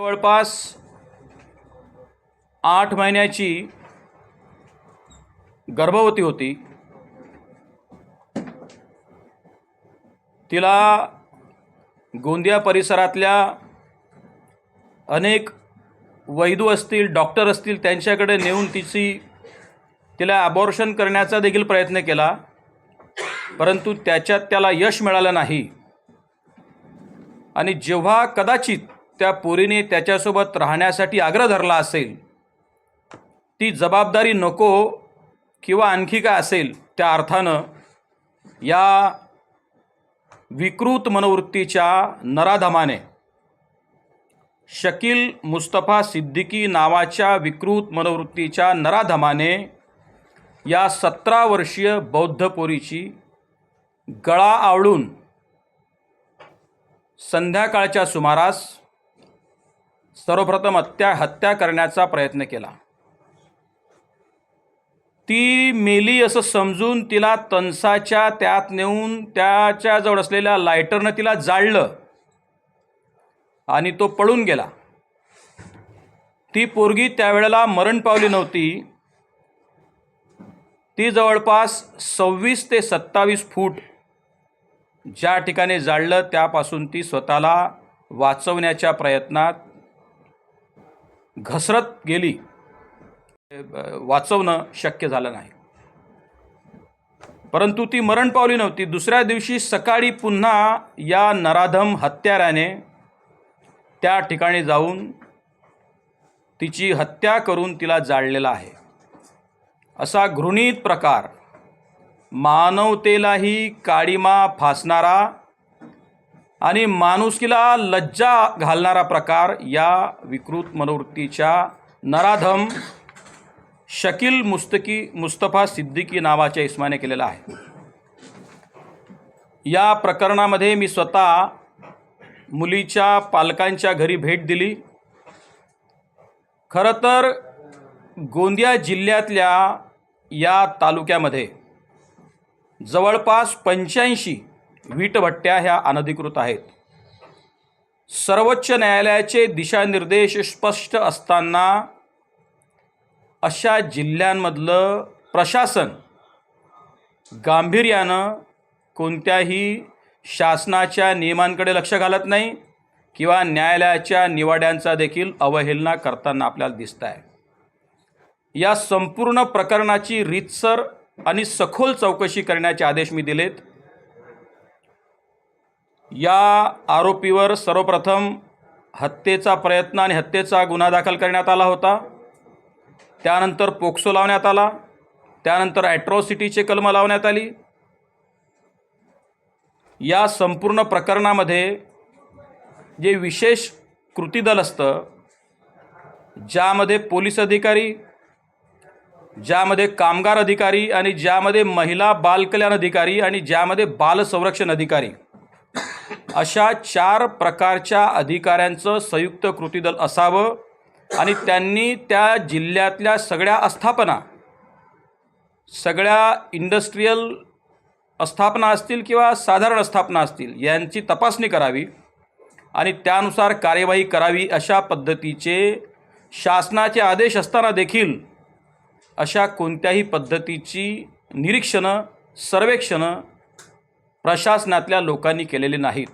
जवळपास आठ महिन्याची गर्भवती होती. तिला गोंदिया परिसरातल्या अनेक वैदू असतील डॉक्टर असतील त्यांच्याकडे नेऊन तिची तिला अबॉर्शन करण्याचा देखील प्रयत्न केला. परंतु त्याच्यात त्याला यश मिळालं नाही. आणि जेव्हा कदाचित त्या पोरीने त्याच्यासोबत राहण्यासाठी आग्रह धरला असेल. ती जबाबदारी नको किंवा आणखी काय असेल त्या अर्थानं या विकृत मनोवृत्तीच्या नराधमाने शकील मुस्तफा सिद्दीकी नावाच्या विकृत मनोवृत्तीच्या नराधमाने या सतरा वर्षीय बौद्ध पोरीची गळा आवळून संध्याकाळच्या सुमारास सर्वप्रथम हत्या हत्या करण्याचा प्रयत्न केला. ती मेली असं समजून तिला तणसाच्या त्यात नेऊन त्याच्याजवळ असलेल्या लायटरनं तिला जाळलं आणि तो पळून गेला. ती पोरगी त्यावेळेला मरण पावली नव्हती. ती जवळपास सव्वीस ते सत्तावीस फूट ज्या ठिकाणी जाळलं त्यापासून ती स्वतःला वाचवण्याच्या प्रयत्नात घसरत गेली वाचवणं शक्य झालं नाही. परंतु ती मरण पावली नव्हती. दुसऱ्या दिवशी सकाळी पुन्हा या नराधम हत्याराने त्या ठिकाणी जाऊन तिची हत्या करून तिला जाळलेला आहे. असा घृणित प्रकार मानवतेलाही काळीमा फासणारा आणि माणुसकीला लज्जा घालणारा प्रकार या विकृत मनोवृत्तीच्या नराधम शकील मुस्तकी मुस्तफा सिद्दीकी नावाच्या इस्माने केलेला आहे. या प्रकरणामध्ये मी स्वतः मुलीच्या पालकांच्या घरी भेट दिली. खरं तर गोंदिया जिल्ह्यातल्या या तालुक्यामध्ये जवळपास पंच्याऐंशी वीटभट्ट्या ह्या अनधिकृत आहेत. सर्वोच्च न्यायालयाचे दिशानिर्देश स्पष्ट असताना अशा जिल्ह्यांमधलं प्रशासन गांभीर्यानं कोणत्याही शासनाच्या नियमांकडे लक्ष घालत नाही किंवा न्यायालयाच्या निवाड्यांचा देखील अवहेलना करताना आपल्याला दिसत आहे या संपूर्ण प्रकरणाची रीतसर आणि सखोल चौकशी करण्याचे आदेश मी दिलेत. या आरोपीवर सर्वप्रथम हत्येचा प्रयत्न आणि हत्येचा गुन्हा दाखल करण्यात आला होता. त्यानंतर पोक्सो लावण्यात आला. त्यानंतर ॲट्रॉसिटीचे कलम लावण्यात आली. या संपूर्ण प्रकरणामध्ये जे विशेष कृती दल असतं ज्यामध्ये पोलीस अधिकारी ज्यामध्ये कामगार अधिकारी आणि ज्यामध्ये महिला बालकल्याण अधिकारी आणि ज्यामध्ये बालसंरक्षण अधिकारी अशा चार प्रकारच्या अधिकाऱ्यांचं संयुक्त कृती दल असावं आणि त्यांनी त्या जिल्ह्यातल्या सगळ्या आस्थापना सगळ्या इंडस्ट्रीयल आस्थापना असतील किंवा साधारण आस्थापना असतील यांची तपासणी करावी आणि त्यानुसार कार्यवाही करावी अशा पद्धतीचे शासनाचे आदेश असताना देखील अशा कोणत्याही पद्धतीची निरीक्षणं सर्वेक्षणं प्रशासनातल्या लोकांनी केलेली नाहीत.